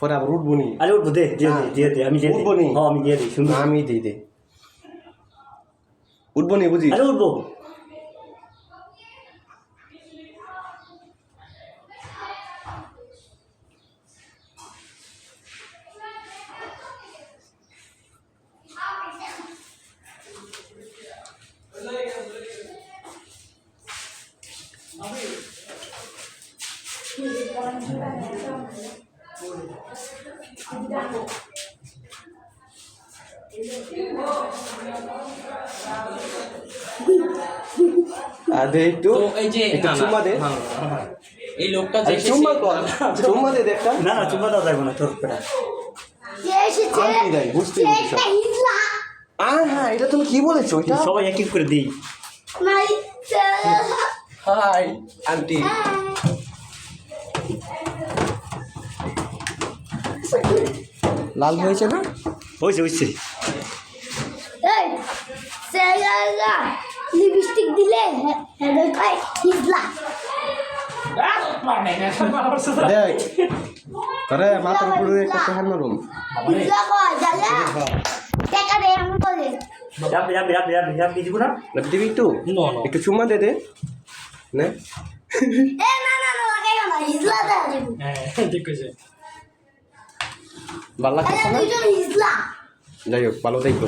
পরে আবার উঠবো নি আরে উঠবো দে দিয়ে দে দিয়ে দে আমি দিয়ে উঠবো নি? হ্যাঁ আমি দিয়ে দিই সুন্দর আমি দিই দে। উঠবো নি বুঝি? আরে উঠবো আর দে একটু এই যে একটু না, না, চুম্মা দে। না, না, না। এই লোকটা যে চুম্মা কর চুম্মা দে দে না না চুম্বা দাও যাব না তোর পেটা। আমি দেয়, বুঝতেই সে পারছি। একটা হিজলা আহ হ্যাঁ এটা তুমি কি বলেছ এটা? সবাই এক এক করে দিই। Hi aunty. লাল হয়েছে না? হয়েছে হয়েছে। এই সে লিপস্টিক দিলে দেখ মাথার উপরে একটা মারুম। টাকা দে দিব একটু. একটু দে দে। নে। ভালো লাগতেছে আরে না যাই হোক ভালো থাকব